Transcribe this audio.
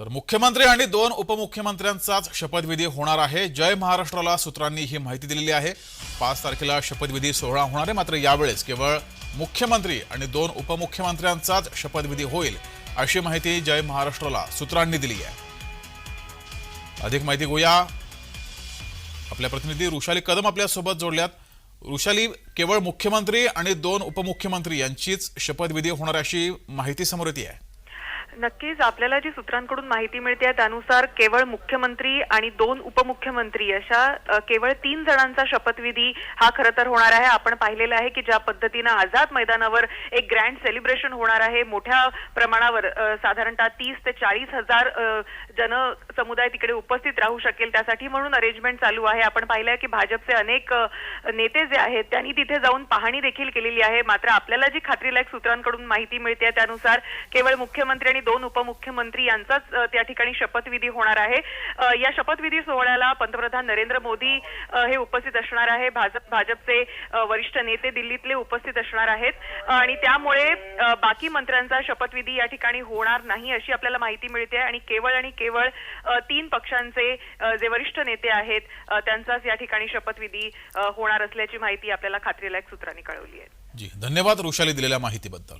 तर मुख्यमंत्री आणि दोन उपमुख्यमंत्र्यांचाच शपथविधी होणार आहे. जय महाराष्ट्राला सूत्रांनी ही माहिती दिलेली आहे. पाच तारखेला शपथविधी सोहळा होणार आहे. मात्र यावेळेस केवळ मुख्यमंत्री आणि दोन उपमुख्यमंत्र्यांचाच शपथविधी होईल अशी माहिती जय महाराष्ट्राला सूत्रांनी दिली आहे. अधिक माहिती घेऊया. आपल्या प्रतिनिधी ऋषाली कदम आपल्यासोबत जोडल्यात. ऋषाली केवळ मुख्यमंत्री आणि दोन उपमुख्यमंत्री यांचीच शपथविधी होणार अशी माहिती समोर येते आहे. नक्कीच आपल्याला जी सूत्रांकडून माहिती मिळते त्यानुसार केवळ मुख्यमंत्री आणि दोन उपमुख्यमंत्री अशा केवळ तीन जणांचा शपथविधी हा खरं तर होणार आहे. आपण पाहिलेलं आहे की ज्या पद्धतीनं आझाद मैदानावर एक ग्रँड सेलिब्रेशन होणार आहे. मोठ्या प्रमाणावर साधारणतः तीस ते चाळीस हजार जन समुदाय तिकडे उपस्थित राहू शकेल त्यासाठी म्हणून अरेंजमेंट चालू आहे. आपण पाहिलं आहे की भाजपचे अनेक नेते जे आहेत त्यांनी तिथे जाऊन पाहणी देखील केलेली आहे. मात्र आपल्याला जी खात्रीलायक सूत्रांकडून माहिती मिळते त्यानुसार केवळ मुख्यमंत्री आणि दोन उपमुख्यमंत्री यांचाच त्या ठिकाणी शपथविधी होणार आहे. या शपथविधी सोहळ्याला पंतप्रधान नरेंद्र मोदी हे उपस्थित असणार आहे. भाजप भाजपचे वरिष्ठ नेते दिल्लीतले उपस्थित असणार आहेत. आणि त्यामुळे बाकी मंत्र्यांचा शपथविधी या ठिकाणी होणार नाही अशी आपल्याला माहिती मिळते. आणि केवळ आणि केवळ तीन पक्षांचे जे वरिष्ठ नेते आहेत त्यांचाच या ठिकाणी शपथविधी होणार असल्याची माहिती आपल्याला खात्रीलायक सूत्रांनी कळवली आहे. जी धन्यवाद रुशाली दिलेल्या माहितीबद्दल.